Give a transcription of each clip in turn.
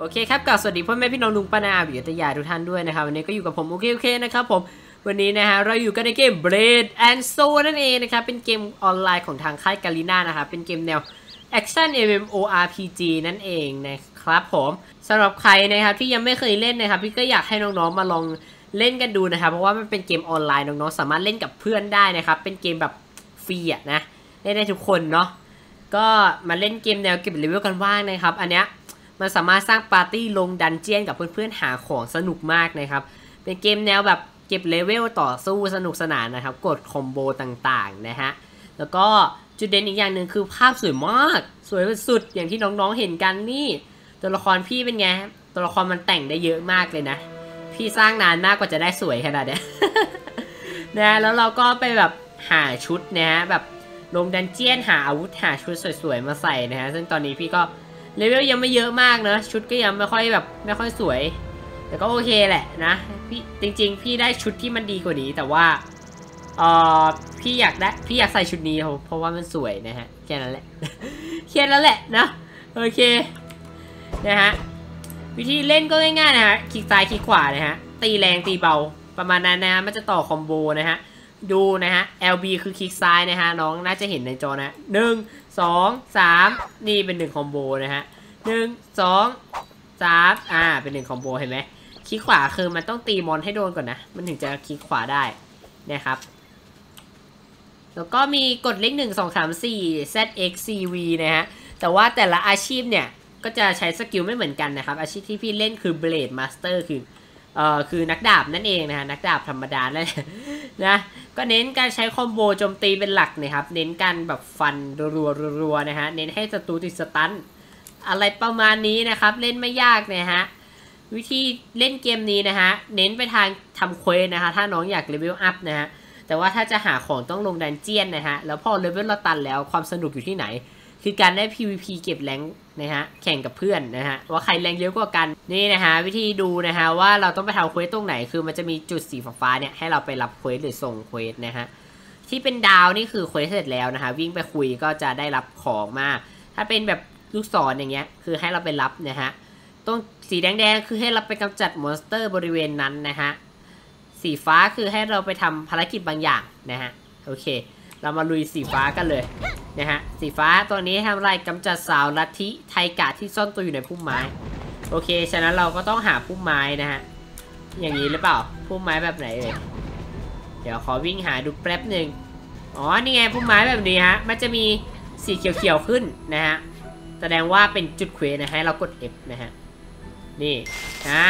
โอเคครับกลับสวัสดีพ่อแม่พี่น้องลุงป้านาอาบิยตยาทุกท่านด้วยนะครับวันนี้ก็อยู่กับผมโอเคโอเคนะครับผมวันนี้นะฮะเราอยู่กันในเกม Blade and Soul นั่นเองนะครับเป็นเกมออนไลน์ของทางค่ายกาลิน่านะครับเป็นเกมแนว Action MMORPG นั่นเองนะครับผมสำหรับใครนะครับที่ยังไม่เคยเล่นนะครับพี่ก็อยากให้น้องๆมาลองเล่นกันดูนะครับเพราะว่ามันเป็นเกมออนไลน์น้องๆสามารถเล่นกับเพื่อนได้นะครับเป็นเกมแบบฟรีอะนะเล่นได้ทุกคนเนาะก็มาเล่นเกมแนวเก็บเลเวลกันว่างนะครับอันเนี้ย มันสามารถสร้างปาร์ตี้ลงดันเจียนกับเพื่อนๆหาของสนุกมากนะครับ เป็นเกมแนวแบบเก็บเลเวลต่อสู้สนุกสนานนะครับ กดคอมโบต่างๆนะฮะ แล้วก็จุดเด่นอีกอย่างหนึ่งคือภาพสวยมาก สวยสุดอย่างที่น้องๆเห็นกันนี่ ตัวละครพี่เป็นไง ตัวละครมันแต่งได้เยอะมากเลยนะ พี่สร้างนานมากกว่าจะได้สวยขนาดเนี้ยนะแล้วเราก็ไปแบบหาชุดนะฮะแบบลงดันเจียนหาอาวุธหาชุดสวยๆมาใส่นะฮะ ซึ่งตอนนี้พี่ก็ เลเวลยังไม่เยอะมากนะ ชุดก็ยังไม่ค่อยแบบไม่ค่อยสวย แต่ก็โอเคแหละนะพี่จริง ๆ พี่ได้ชุดที่มันดีกว่านี้ แต่ว่าเออพี่อยากได้พี่อยากใส่ชุดนี้เพราะเพราะว่ามันสวยนะฮะแค่นั้นแหละแค่นั้นแหละนะโอเคนะฮะวิธีเล่นก็ง่ายๆนะฮะคลิกซ้ายคลิกขวานะฮะตีแรงตีเบาประมาณนั้นนะฮะมันจะต่อคอมโบนะฮะดูนะฮะ LB คือคลิกซ้ายนะฮะน้องน่าจะเห็นในจอนะหนึ่ง สองสามนี่เป็นหนึ่งคอมโบนะฮะหนึ่งสองสามอ่า เป็นหนึ่งคอมโบเห็นไหมคลิกขวาคือมันต้องตีมอนให้โดนก่อนนะ มันถึงจะคลิกขวาได้นะครับ แล้วก็มีกดเลขหนึ่งสองสามสี่ ZXCV นะฮะ แต่ว่าแต่ละอาชีพเนี่ย ก็จะใช้สกิลไม่เหมือนกันนะครับ อาชีพที่พี่เล่นคือ Blade Master คือ เอ่อคือนักดาบนั่นเองนะฮะนักดาบธรรมดาแล้วนะก็เน้นการใช้คอมโบโจมตีเป็นหลักนะครับ เน้นการแบบฟันรัวรัวนะฮะเน้นให้ศัตรูติดสตันอะไรประมาณนี้นะครับ เล่นไม่ยากนะฮะวิธีเล่นเกมนี้นะฮะเน้นไปทางทำเควสนะคะถ้าน้องอยากเลเวลอัพนะฮะแต่ว่าถ้าจะหาของต้องลงดันเจียนนะฮะแล้วพอเลเวลเราตันแล้วความสนุกอยู่ที่ไหน คือการได้ PVP เก็บแรงนะฮะแข่งกับเพื่อนนะฮะว่าใครแรงเยอะกว่ากันนี่นะฮะวิธีดูนะฮะว่าเราต้องไปทำเควสตรงไหนคือมันจะมีจุดสีฟ้าเนี่ยให้เราไปรับเควสหรือส่งเควสนะฮะที่เป็นดาวนี่คือเควสเสร็จแล้วนะฮะวิ่งไปคุยก็จะได้รับของมา ถ้าเป็นแบบลูกศรอย่างเงี้ยคือให้เราไปรับนะฮะตรงสีแดงๆคือให้เราไปกำจัดมอนสเตอร์บริเวณนั้นนะฮะสีฟ้าคือให้เราไปทำภารกิจบางอย่างนะฮะโอเค เรามาลุยสีฟ้ากันเลยนะฮะสีฟ้าตัวนี้ทำไรกำจัดสาวลัทธิไทกะที่ซ่อนตัวอยู่ในพุ่มไม้ โอเค ฉะนั้นเราก็ต้องหาพุ่มไม้นะฮะอย่างนี้หรือเปล่าพุ่มไม้แบบไหนเอ่ยเดี๋ยวขอวิ่งหาดูแป๊บหนึ่งอ๋อนี่ไงพุ่มไม้แบบนี้ฮะมันจะมีสีเขียวๆขึ้นนะฮะแสดงว่าเป็นจุดเควนะฮะเรากด F นะฮะนี่อ่า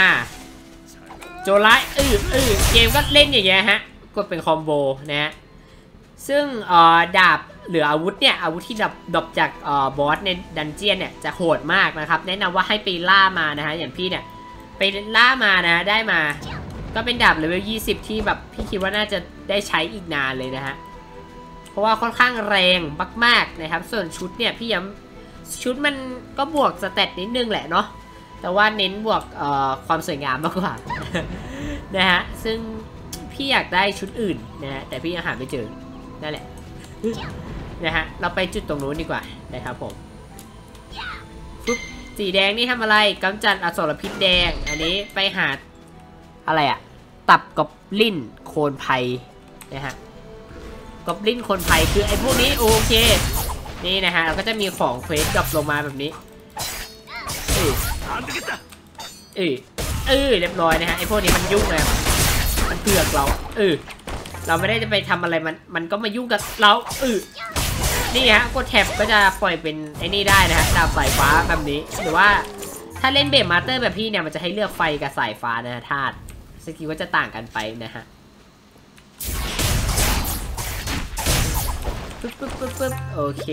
โจไลอืออือเกมก็เล่นอย่างเงี้ยฮะกดเป็นคอมโบนะฮะ ซึ่งดาบหรืออาวุธเนี่ยอาวุธที่ดับดบจากอบอสในดันเจียนเนี่ยจะโหดมากนะครับ แนะนำว่าให้ไปล่ามานะฮะอย่างพี่เนี่ยไปล่ามานะได้มา ก็เป็นดาบเลเวล20 ที่แบบพี่คิดว่าน่าจะได้ใช้อีกนานเลยนะฮะเพราะว่าค่อนข้างแรงมากๆนะครับ ส่วนชุดเนี่ยพี่ย้ำชุดมันก็บวกสเตตนิดนึงแหละเนาะแต่ว่าเน้นบวกความสวยงามมากกว่านะฮะซึ่งพี่อยากได้ชุดอื่นนะฮะแต่พี่ยังหาไม่เจอ นั่นแหละนะฮะเราไปจุดตรงนู้นดีกว่านะครับผมปุ๊บสีแดงนี่ทำอะไรกำจัดอสรพิษแดง อันนี้ไปหาอะไรอะตับกอบลิ้นโคนไพนะฮะกอบลินโคนไทยคือไอ้พวกนี้โอเค นี่นะฮะเราก็จะมีของเควสดรอปลงมาแบบนี้เออเออเออเรียบร้อยนะฮะไอ้พวกนี้มันยุ่งเลยมันเผือกเราเออ เราไม่ได้จะไปทำอะไรมัน มันก็มายุ่งกับเราเออนี่ฮะกดแท็บก็จะปล่อยเป็นไอ้นี่ได้นะฮะดาบสายฟ้าแบบนี้ หรือว่าถ้าเล่นเบมมาสเตอร์แบบพี่เนี่ยมันจะให้เลือกไฟกับสายฟ้านะฮะธาตุสกิลก็จะต่างกันไปนะฮะปึ๊บปึ๊บปึ๊บปึ๊บโอเค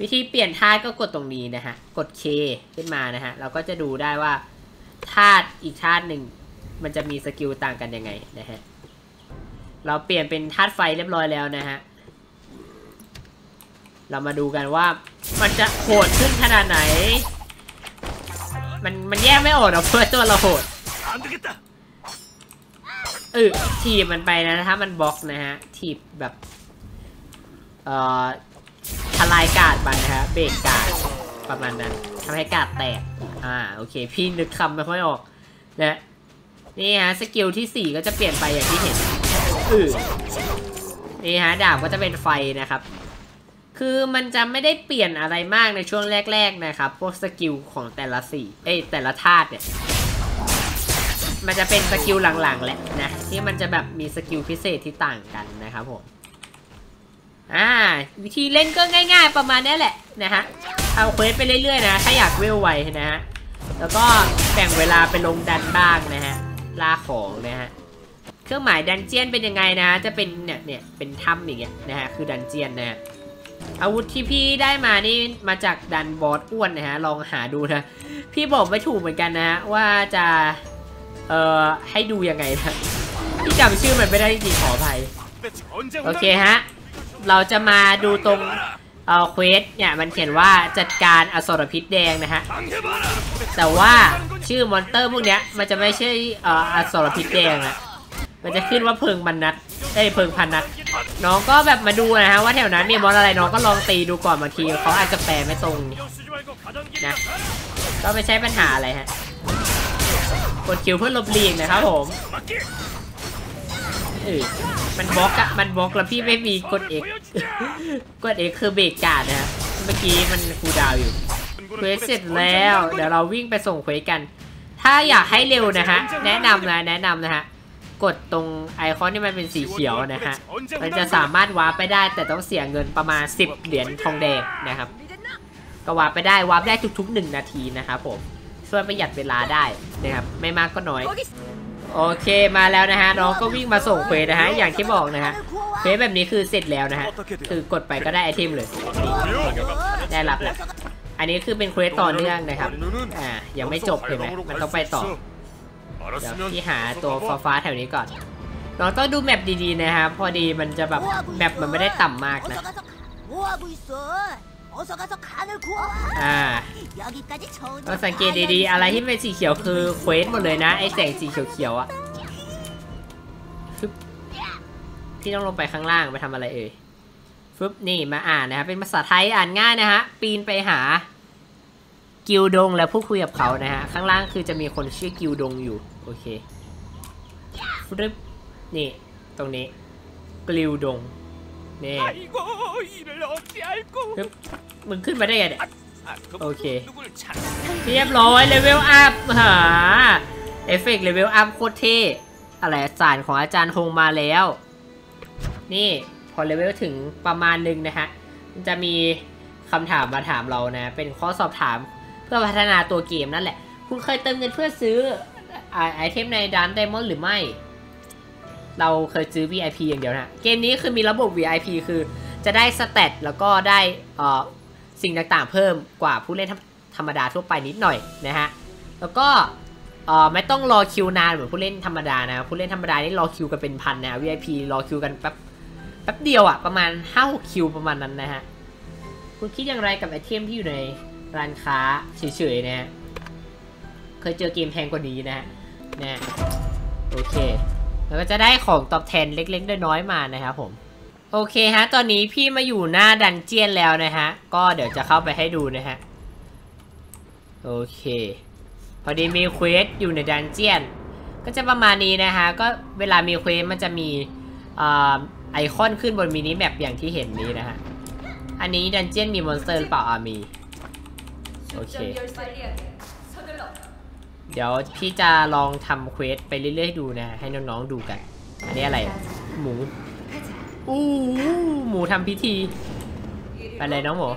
วิธีเปลี่ยนธาตุก็กดตรงนี้นะฮะ กด K ขึ้นมานะฮะ เราก็จะดูได้ว่าธาตุอีกธาตุหนึ่ง มันจะมีสกิลต่างกันยังไงนะฮะ เราเปลี่ยนเป็นธาตุไฟเรียบร้อยแล้วนะฮะ เรามาดูกันว่ามันจะโหดขึ้นขนาดไหน มันมันแยกไม่ออกหรอกเพราะว่าตัวเราโหดเออทีบมันไปนะถ้ามันบล็อกนะฮะทีบแบบ เอ่อทลายการ์ดมันนะฮะเบรกการ์ดประมาณนั้นทำให้กาดแตก อ่า โอเค พี่นึกคำไม่ค่อยออกนะนี่ฮะ สกิลที่ 4 ก็จะเปลี่ยนไปอย่างที่เห็นอือ นี่ฮะดาบก็จะเป็นไฟนะครับ คือมันจะไม่ได้เปลี่ยนอะไรมากในช่วงแรก ๆนะครับ พวกสกิลของแต่ละสีเอ้ยแต่ละธาตุเนี่ย มันจะเป็นสกิลหลังๆแหละนะที่มันจะแบบมีสกิลพิเศษที่ต่างกันนะครับผมอ่าวิธีเล่นก็ง่าย ๆ ประมาณนี้แหละนะฮะเอาเควสไปเรื่อยๆนะถ้าอยากเวลไวนะฮะแล้วก็แบ่งเวลาไปลงดันบ้างนะฮะล่าของนะฮะ เครื่องหมายดันเจียนเป็นยังไงนะ จะเป็นเนี่ยเนี่ยเป็นถ้ำอย่างเงี้ยนะฮะคือดันเจียนนะฮะอาวุธที่พี่ได้มานี่มาจากดันบอสอ้วนนะฮะลองหาดูนะ พี่บอกไม่ถูกเหมือนกันนะฮะว่าจะเอ่อให้ดูยังไงนะพี่จำชื่อมันไม่ได้จริงขออภัยโอเคฮะเราจะมาดูตรงเอ่อเควสเนี่ยมันเขียนว่าจัดการอสรพิษแดงนะฮะแต่ว่าชื่อมอนเตอร์พวกเนี้ยมันจะไม่ใช่เอ่ออสรพิษแดงอะ มันจะขึ้นว่าเพิงบรรนัดได้เพิงพันนัดน้องก็แบบมาดูนะฮะว่าแถวนั้นมีมอนอะไรน้องก็ลองตีดูก่อนบางทีเขาอาจจะแปลไม่ตรงนะก็ไม่ใช่ปัญหาอะไรฮะกดคิวเพื่อลบเลียงนะครับผมเออมันบล็อกอะมันบล็อกแล้วพี่ไม่มีกด X กกด X คือเบรกการ์ดนะฮะเมื่อกี้มันคูดาวอยู่เควสเสร็จแล้ว เดี๋ยวเราวิ่งไปส่งเควสกัน ถ้าอยากให้เร็วนะฮะ แนะนำนะแนะนำนะฮะ กดตรงไอคอนที่มันเป็นสีเขียวนะฮะ มันจะสามารถวาร์ปไปได้แต่ต้องเสียเงินประมาณ 10 เหรียญทองแดงนะครับ ก็วาร์ปไปได้วาร์ปได้ทุกๆ 1 นาทีนะครับผม ช่วยประหยัดเวลาได้นะครับ ไม่มากก็น้อย โอเคมาแล้วนะฮะน้องก็วิ่งมาส่งเควสนะฮะ อย่างที่บอกนะฮะเควสแบบนี้คือเสร็จแล้วนะฮะ คือกดไปก็ได้ไอเทมเลย ได้รับแล้วอันนี้คือเป็นเควสต่อเนื่องนะครับ อ่า ยังไม่จบเห็นไหมมันต้องไปต่อ เดี๋ยวพี่หาตัวฟ้าฟ้แถวนี้ก่อนเราต้องดูแมปดีๆนะครับ พอดีมันจะแบบแมปมันไม่ได้ต่ำมากนะอ่าเราสังเกตดีๆ อะไรที่เป็นสีเขียวคือเควสหมดเลยนะ ไอแสงสีเขียวๆอะ่ะที่ต้องลงไปข้างล่างไปทำอะไรเอ่ยฟึบนี่มาอ่านนะครับเป็นภาษาไทยอ่านง่ายนะฮะปีนไปหา กิลดงและพูดคุยกับเขานะฮะ ข้างล่างคือจะมีคนชื่อกิลดงอยู่ โอเครึบนี่ ตรงนี้กิลดงนี่มึงขึ้นมาได้ยังเนี่ยโอเค เรียบร้อยเลเวลอัพหาเอฟเฟกต์เลเวลอัพโคตรเท่อะไรสารของอาจารย์คงมาแล้ว นี่พอเลเวลถึงประมาณหนึ่งนะฮะจะมีคำถามมาถามเรานะ เป็นข้อสอบถาม เพื่อพัฒนาตัวเกมนั่นแหละ คุณเคยเติมเงินเพื่อซื้อไอไอเทมในดันไดมอนด์หรือไม่ เราเคยซื้อ VIP อย่างเดียวนะ เกมนี้คือมีระบบ VIP คือจะได้สเตตแล้วก็ได้เอ่อสิ่งต่างๆเพิ่มกว่าผู้เล่นธรรมดาทั่วไปนิดหน่อยนะฮะ แล้วก็เอ่อไม่ต้องรอคิวนานเหมือนผู้เล่นธรรมดานะ ผู้เล่นธรรมดานี่รอคิวกันเป็นพันนะ VIP รอคิวกันแป๊บแป๊บเดียวอะประมาณ5 6คิวประมาณนั้นนะฮะ คุณคิดอย่างไรกับไอเทมที่อยู่ใน ร้านค้าเฉยๆนะฮะ เคยเจอเกมแพงกว่านี้นะฮะนะโอเค แล้วก็จะได้ของตอบแทนเล็กๆน้อยๆมานะครับผม โอเคฮะ ตอนนี้พี่มาอยู่หน้าดันเจียนแล้วนะฮะ ก็เดี๋ยวจะเข้าไปให้ดูนะฮะ โอเค พอดีมีเควสอยู่ในดันเจียน ก็จะประมาณนี้นะฮะ ก็เวลามีเควสมันจะมีอไอคอนขึ้นบนมินิแมปอย่างที่เห็นนี้นะฮะ อันนี้ดันเจียนมีมอนสเตอร์หรือเปล่าอ่ามี โอเค เดี๋ยวพี่จะลองทำเควสไปเรื่อยๆดูนะฮะให้น้องๆดูกัน อันนี้อะไร หมู อู้หูหมูทำพิธี ไปเลยน้องหมู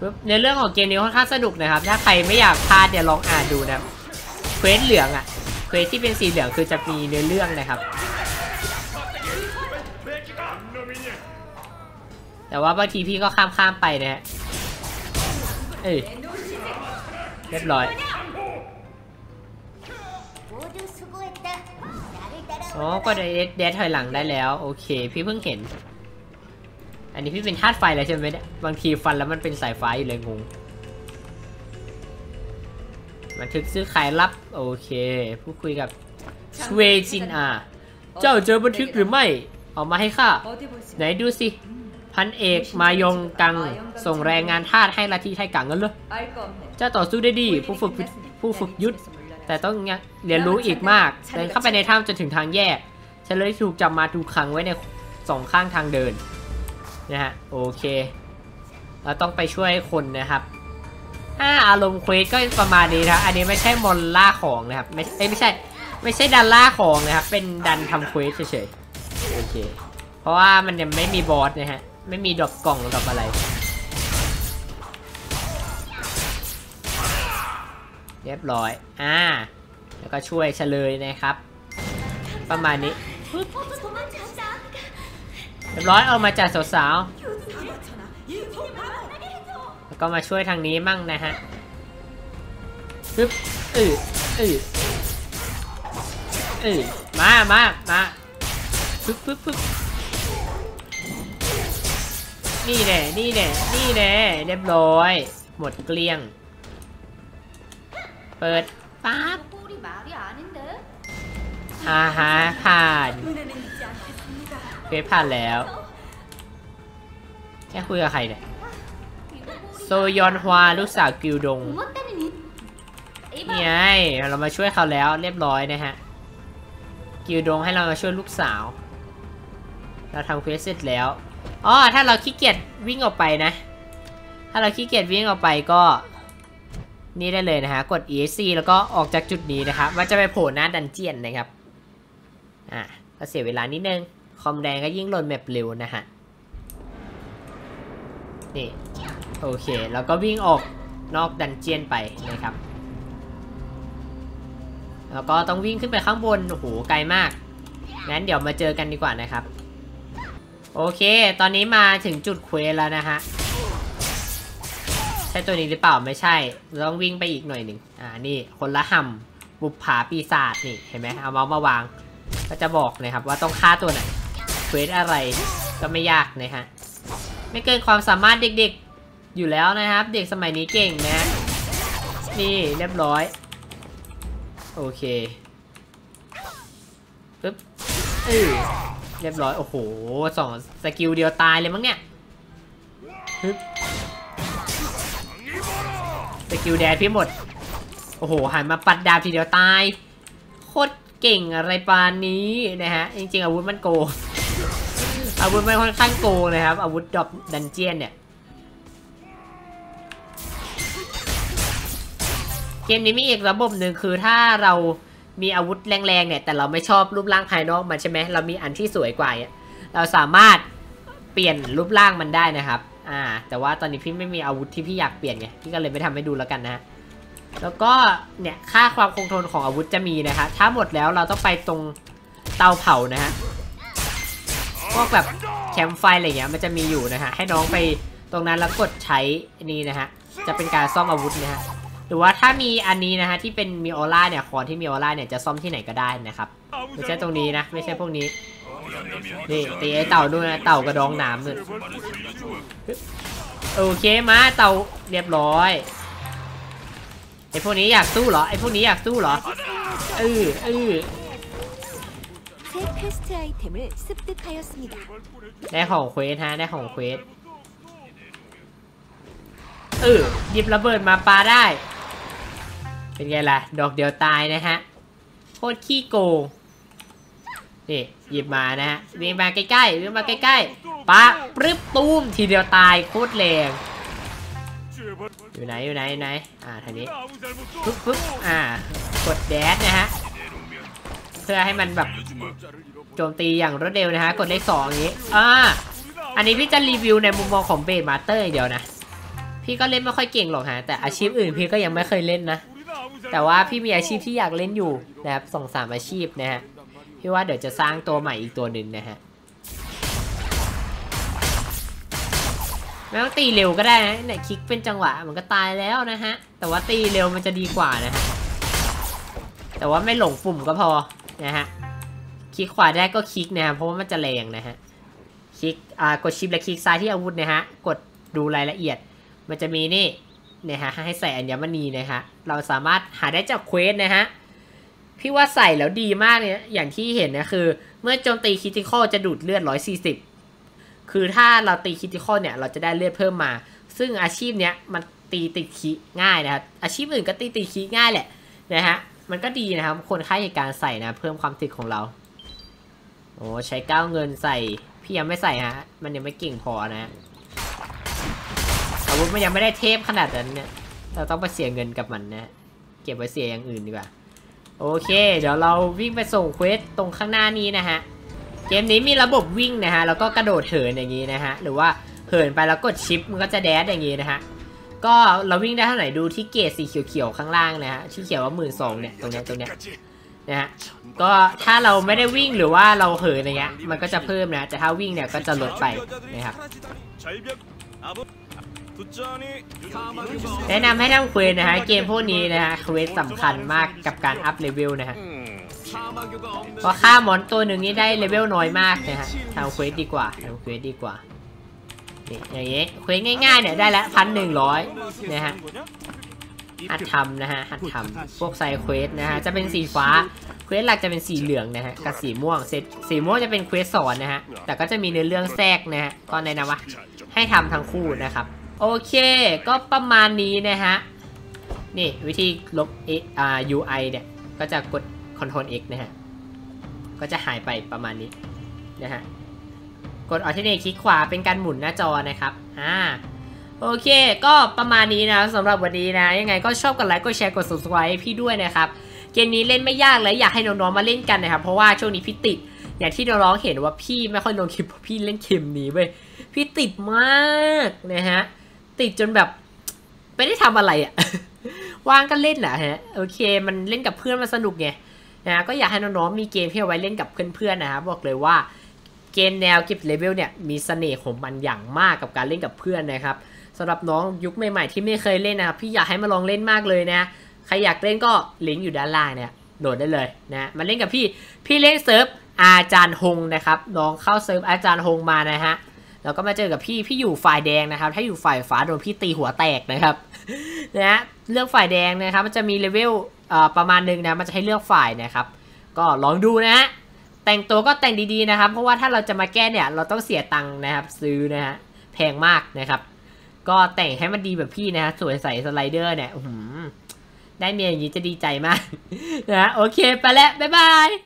ปึ๊บในเรื่องของเกมนี้ค่อนข้างสนุกนะครับ ถ้าใครไม่อยากพลาดเดี๋ยวลองอ่านดูนะครับเควสเหลืองอะเควสที่เป็นสีเหลืองคือจะมีเนื้อเรื่องนะครับ แต่ว่าบางทีพี่ก็ข้ามข้ามๆไปนะฮะ เรียบร้อยอ๋อก็ได้เดถอยหลังได้แล้ว โอเค พี่เพิ่งเห็น อันนี้พี่เป็นธาตุไฟเลยใช่ไหมเนี่ยบางทีฟันแล้วมันเป็นสายไฟอยู่เลยงงมานทึกซื้อขายรับ โอเคพูดคุยกับสเวจินอา เจ้าเจอบันทึกหรือไม่ เอามาให้ข้าไหนดูสิ พันเอกมายงกังส่งแรงงานทาสให้ลัทธิไทกังงั้นเหรอเจ้าต่อสู้ได้ดีผู้ฝึกผู้ฝึกยุทธแต่ต้องเรียนรู้อีกมากเดินเข้าไปในถ้ำจนถึงทางแยกฉันเลยถูกจับมาถูกขังไว้ในสองข้างทางเดินนะฮะโอเค เราต้องไปช่วยคนนะครับถ้าอารมณ์เควสก็ประมาณนี้นะอันนี้ไม่ใช่มอนล่าของนะครับไม่เอ้ยไม่ใช่ ไม่ใช่ดันล่าของนะครับเป็นดันทำเควสเฉยๆโอเคเพราะว่ามันยังไม่มีบอสนะฮะ ไม่มีดรอกกล่องดรอกอะไรเรียบร้อยอ่าแล้วก็ช่วยเฉลยนะครับ ประมาณนี้เรียบร้อยเอามาจากสาวๆแล้วก็มาช่วยทางนี้มั่งนะฮะปึ๊บอืออืออือมามามาปึ๊บปึ๊บปึ๊บ นี่แน่ นี่แน่ นี่แน่ เรียบร้อย หมดเกลี้ยง เปิดปั๊บฮ่าฮะผ่านเฟสผ่านแล้ว แค่คุยกับใครเนี่ย โซยอนฮวาลูกสาวกิวดงนี่ไงเรามาช่วยเขาแล้วเรียบร้อยนะฮะ กิวดงให้เรามาช่วยลูกสาว เราทำเฟสเสร็จแล้ว อ๋อถ้าเราขี้เกียจวิ่งออกไปนะ ถ้าเราขี้เกียจวิ่งออกไปก็นี่ได้เลยนะฮะ กด ESC แล้วก็ออกจากจุดนี้นะครับ มันจะไปโผล่หน้าดันเจียนนะครับ อะ ก็เสียเวลานิดนึง คอมแดงก็ยิ่งลดแมปเร็วนะฮะ นี่ โอเค แล้วก็วิ่งออกนอกดันเจียนไปนะครับ แล้วก็ต้องวิ่งขึ้นไปข้างบน โอ้โห ไกลมาก งั้นเดี๋ยวมาเจอกันดีกว่านะครับ โอเค ตอนนี้มาถึงจุดเควสแล้วนะฮะ ใช่ตัวนี้หรือเปล่าไม่ใช่ ต้องวิ่งไปอีกหน่อยหนึ่งอ่า นี่ คนละห่ำบุปผาปีศาจนี่ เห็นไหมเอาเมาส์มาวาง ก็จะบอกนะครับว่าต้องฆ่าตัวไหน เควสอะไรก็ไม่ยากนะฮะ ไม่เกินความสามารถเด็กๆ อยู่แล้วนะครับ เด็กสมัยนี้เก่งนะ นี่เรียบร้อย โอเคปึ๊บเออ เรียบร้อย โอ้โหสองสกิลเดียวตายเลยมั้งเนี่ยสกิลแดดพี่หมด โอ้โห หันมาปัดดาบทีเดียวตาย โคตรเก่งอะไรปานนี้นะฮะ จริงๆ อาวุธมันโก อาวุธมันค่อนข้างโกงนะครับ อาวุธดรอปดันเจียนเนี่ย เกมนี้มีอีกระบบหนึ่งคือถ้าเรา มีอาวุธแรงๆเนี่ยแต่เราไม่ชอบรูปร่างภายนอกมันใช่ไหมเรามีอันที่สวยกว่าเราสามารถเปลี่ยนรูปร่างมันได้นะครับอ่าแต่ว่าตอนนี้พี่ไม่มีอาวุธที่พี่อยากเปลี่ยนไงพี่ก็เลยไม่ทำให้ดูแล้วกันนะฮะแล้วก็เนี่ยค่าความคงทนของอาวุธจะมีนะคะถ้าหมดแล้วเราต้องไปตรงเตาเผานะฮะพวกแบบแคมไฟอะไรเงี้ยมันจะมีอยู่นะฮะให้น้องไปตรงนั้นแล้วกดใช้นี่นะฮะจะเป็นการซ่อมอาวุธนะฮะ หรือว่าถ้ามีอันนี้นะฮะที่เป็นมีออร่าเนี่ยคอที่มีออร่าเนี่ยจะซ่อมที่ไหนก็ได้นะครับไม่ใช่ตรงนี้นะ ไม่ใช่พวกนี้นี่ตีไอเต่าด้วยนะเต่ากระดองน้ำเลยโอเคมาเต่าเรียบร้อยไอพวกนี้อยากสู้เหรอไอพวกนี้อยากสู้เหรอเออเออได้ของเควสฮะได้ของเควสเออหยิบระเบิดมาปาได้ เป็นไงล่ะ ดอกเดียวตายนะฮะ โคตรขี้โกง นี่หยิบมานะฮะเรียงมาใกล้ๆเรียงมาใกล้ๆปะปรึบตูมทีเดียวตายโคตรแรงอยู่ไหนอยู่ไหนอยู่ไหน อ่าทางนี้ปึ๊บปึ๊บอ่ากดแดชนะฮะ เพื่อให้มันแบบโจมตีอย่างรวดเร็วนะฮะ กดเลขสองนี้ อ่า อันนี้พี่จะรีวิวในมุมมองของเบสมาสเตอร์เดียวนะ พี่ก็เล่นไม่ค่อยเก่งหรอกฮะ แต่อาชีพอื่นพี่ก็ยังไม่เคยเล่นนะ แต่ว่าพี่มีอาชีพที่อยากเล่นอยู่นะครับสองสามอาชีพนะฮะพี่ว่าเดี๋ยวจะสร้างตัวใหม่อีกตัวหนึ่งนะฮะไม่ต้องตีเร็วก็ได้นะเนี่ยคลิกเป็นจังหวะมันก็ตายแล้วนะฮะ แต่ว่าตีเร็วมันจะดีกว่านะฮะ แต่ว่าไม่หลงปุ่มก็พอนะฮะ คลิกขวาได้ก็คลิกนะเพราะว่ามันจะแรงนะฮะ คลิก อ่า กดชิปและคลิกซ้ายที่อาวุธนะฮะ กดดูรายละเอียด มันจะมีนี่ นี่ยฮะให้ใส่อัญมณีนะฮะเราสามารถหาได้จากเควสนะฮะพี่ว่าใส่แล้วดีมากเนี่ยอย่างที่เห็นนะคือ เมื่อโจมตีคิติคอลจะดูดเลือด 140 คือถ้าเราตีคิติคอลเนี่ยเราจะได้เลือดเพิ่มมา ซึ่งอาชีพเนี้ยมันตีติดคีง่ายนะครับอาชีพอื่นก็ตีติดคีง่ายแหละนะฮะมันก็ดีนะครับคนค่าเหตุการณ์ใส่นะเพิ่มความติดของเราโอ้ใช้ก้าวเงินใส่พี่ยังไม่ใส่ฮะมันยังไม่เก่งพอนะ วุธมันยังไม่ได้เทพขนาดนั้นเนี่ยเราต้องไปเสียเงินกับมันนะเก็บไว้เสียอย่างอื่นดีกว่าโอเค เดี๋ยวเราวิ่งไปส่งเควสตรงข้างหน้านี้นะฮะเกมนี้มีระบบวิ่งนะฮะแล้วก็กระโดดเหินอย่างนี้นะฮะหรือว่าเหินไปแล้วกดชิปมันก็จะแดดอย่างนี้นะฮะก็เราวิ่งได้เท่าไหร่ดูที่เกจสีเขียวๆข้างล่างนะฮะที่เขียนว่าหมื่นสองเนี่ยตรงเนี้ยตรงเนี้ยนะฮะก็ถ้าเราไม่ได้วิ่งหรือว่าเราเหินอย่างเงี้ยมันก็จะเพิ่มนะแต่ถ้าวิ่งเนี่ยก็จะลดไปนะครับ แนะนำให้ทำเควสนะฮะ เกมพวกนี้นะฮะ เควสสำคัญมากกับการอัพเลเวลนะฮะ เพราะค่ามอนตัวหนึ่งนี่ได้เลเวลน้อยมากนะฮะทำเควสดีกว่าทำเควสดีกว่านี่อย่างเงี้ยเควสง่ายๆเนี่ยได้ละพันหนึ่งร้อยนะฮะหัดทำนะฮะหัดทำพวกไซเควสนะฮะจะเป็นสีฟ้าเควสหลักจะเป็นสีเหลืองนะฮะกับสีม่วงเซตสีม่วงจะเป็นเควสสอนนะฮะแต่ก็จะมีเนื้อเรื่องแทรกนะฮะก็แนะนำว่าให้ทำทั้งคู่นะครับ โอเค ก็ประมาณนี้นะฮะ นี่วิธีลบ A อ่า UI เนี่ย ก็จะกด Ctrl X นะฮะ ก็จะหายไปประมาณนี้นะฮะ กด Alternate คลิกขวาเป็นการหมุนหน้าจอนะครับ อ่าโอเค ก็ประมาณนี้นะสำหรับวันนี้นะ ยังไงก็ชอบกดไลค์ กดแชร์ กด subscribe ให้พี่ด้วยนะครับ เกมนี้เล่นไม่ยากเลยอยากให้น้องๆมาเล่นกันนะครับ เพราะว่าช่วงนี้พี่ติด อย่างที่น้องๆเห็นว่าพี่ไม่ค่อยลงคลิปเพราะพี่เล่นเกมนี้เว้ย พี่ติดมากนะฮะ ติดจนแบบ ไม่ได้ทำอะไรอะ่ะ ว่างก็เล่นแหละฮะ โอเค มันเล่นกับเพื่อนมันสนุกไงนะก็อยากให้น้องๆมีเกมที่เอาไว้เล่นกับเพื่อนๆนะครับบอกเลยว่าเกมแนวเก็บเลเวลเนี่ยมีเสน่ห์ของมันอย่างมากกับการเล่นกับเพื่อนนะครับสำหรับน้องยุคใหม่ๆที่ไม่เคยเล่นนะครับพี่อยากให้มาลองเล่นมากเลยนะใครอยากเล่นก็ลิงก์อยู่ด้านล่างเนี่ยโหลดได้เลยนะมาเล่นกับพี่พี่เล่นเซิร์ฟอาจารย์ฮงนะครับน้องเข้าเซิร์ฟอาจารย์ฮงมานะฮะ แล้วก็มาเจอกับพี่พี่อยู่ฝ่ายแดงนะครับ ถ้าอยู่ฝ่ายฟ้าโดนพี่ตีหัวแตกนะครับนะฮะเลือกฝ่ายแดงนะครับ มันจะมีเลเวลประมาณหนึ่งนะมันจะให้เลือกฝ่ายนะครับ ก็ลองดูนะฮะแต่งตัวก็แต่งดีๆนะครับ เพราะว่าถ้าเราจะมาแก้เนี่ยเราต้องเสียตังค์นะครับ ซื้อนะฮะแพงมากนะครับ ก็แต่งให้มันดีแบบพี่นะฮะสวยใสสไลเดอร์เนี่ยอื้อหือได้เมียอย่างนี้จะดีใจมากนะฮะโอเคไปแล้วบ๊ายบาย